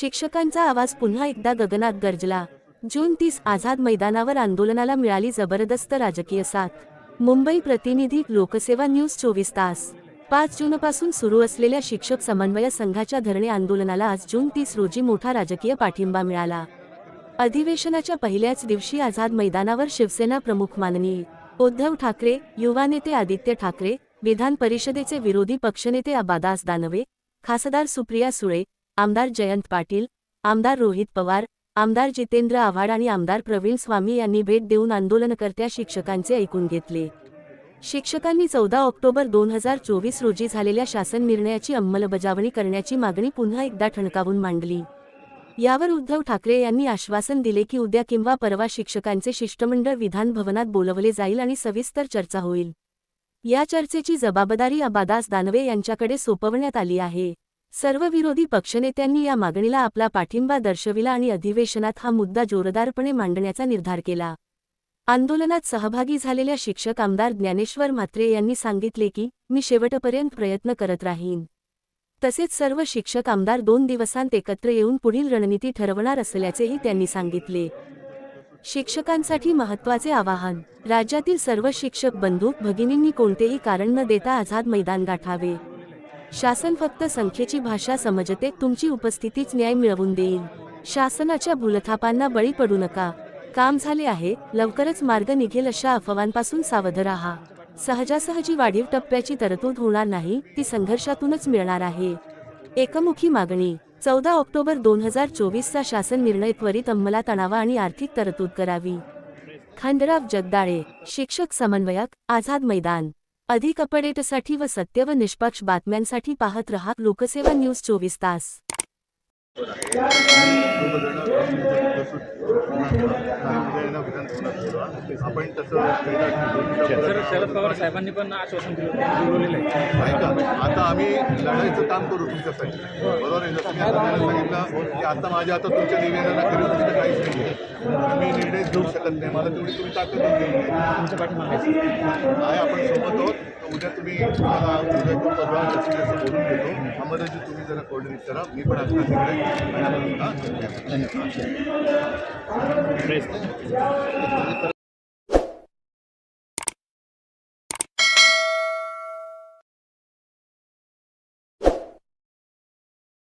शिक्षकांचा आवाज पुन्हा एकदा गगनात गरजला. जून तीस आझाद मैदानावर आंदोलनाला मिळाली जबरदस्त राजकीय साथ. मुंबई प्रतिनिधी लोकसेवा न्यूज चोवीस तास. पाच जूनपासून सुरू असलेल्या शिक्षक समन्वय संघाच्या धरणे आंदोलनाला आज जून तीस रोजी मोठा राजकीय पाठिंबा मिळाला. अधिवेशनाच्या पहिल्याच दिवशी आझाद मैदानावर शिवसेना प्रमुख माननीय उद्धव ठाकरे युवा नेते आदित्य ठाकरे विधान परिषदेचे विरोधी पक्षनेते अबादास दानवे खासदार सुप्रिया सुळे आमदार जयंत पाटील आमदार रोहित पवार आमदार जितेंद्र आव्हाड आणि आमदार प्रवीण स्वामी यांनी भेट देऊन आंदोलनकर्त्या शिक्षकांचे ऐकून घेतले. शिक्षकांनी चौदा ऑक्टोबर दोन हजार चोवीस रोजी झालेल्या शासन निर्णयाची अंमलबजावणी करण्याची मागणी पुन्हा एकदा ठणकावून मांडली. यावर उद्धव ठाकरे यांनी आश्वासन दिले की उद्या किंवा परवा शिक्षकांचे शिष्टमंडळ विधान भवनात बोलवले जाईल आणि सविस्तर चर्चा होईल. या चर्चेची जबाबदारी अबादास दानवे यांच्याकडे सोपवण्यात आली आहे. सर्व विरोधी पक्षनेत्यांनी या मागणीला आपला पाठिंबा दर्शविला आणि अधिवेशनात हा मुद्दा जोरदारपणे मांडण्याचा निर्धार केला. आंदोलनात सहभागी झालेल्या शिक्षक आमदार ज्ञानेश्वर म्हात्रे यांनी सांगितले की मी शेवटपर्यंत प्रयत्न करत राहीन. तसेच सर्व शिक्षक आमदार दोन दिवसांत एकत्र येऊन पुढील रणनीती ठरवणार असल्याचेही त्यांनी सांगितले. शिक्षकांसाठी महत्त्वाचे आवाहन राज्यातील सर्व शिक्षक बंधू भगिनींनी कोणतेही कारण न देता आझाद मैदान गाठावे. शासन फक्त संख्येची भाषा समजते तुमची उपस्थितीच न्याय मिळवून देईल. शासनाच्या भूलथापांना बळी पडू नका. काम झाले आहे लवकरच मार्ग निघेल अशा अफवांपासून सावध राहा. सहजासहजी वाढीव टप्प्याची तरतूद होणार नाही ती संघर्षातूनच मिळणार आहे. एकमुखी मागणी चौदा ऑक्टोबर दोन हजार चोवीसचा शासन निर्णय त्वरित अंमलात आणावा आणि आर्थिक तरतूद करावी. खंडराव जगदाळे शिक्षक समन्वयक आझाद मैदान. अधिक अपडेटसाठी व सत्य व निष्पक्ष बातम्यांसाठी पाहत रहा लोकसेवा न्यूज चोवीस तास. आपण तसं शरद पवार साहेबांनी पण आश्वासन दिलं आता आम्ही लढायचं काम करू तुमच्यासाठी. बरोबर आहे? जसं सांगितलं की आता माझ्या आता तुमच्या निवेदना करू काहीच नाही आहे मी निर्णय घेऊ शकत नाही. मला तेवढी तुम्ही ताकद नाही. आहे. आपण सोबत आहोत तर उद्या तुम्ही मला उद्या किंवा परवा जसं जसं बोलून घेतो अंबादाजी तुम्ही जरा कोऑर्डिनेट करा मी पण असणार तिकडे आणि आपण हा, धन्यवाद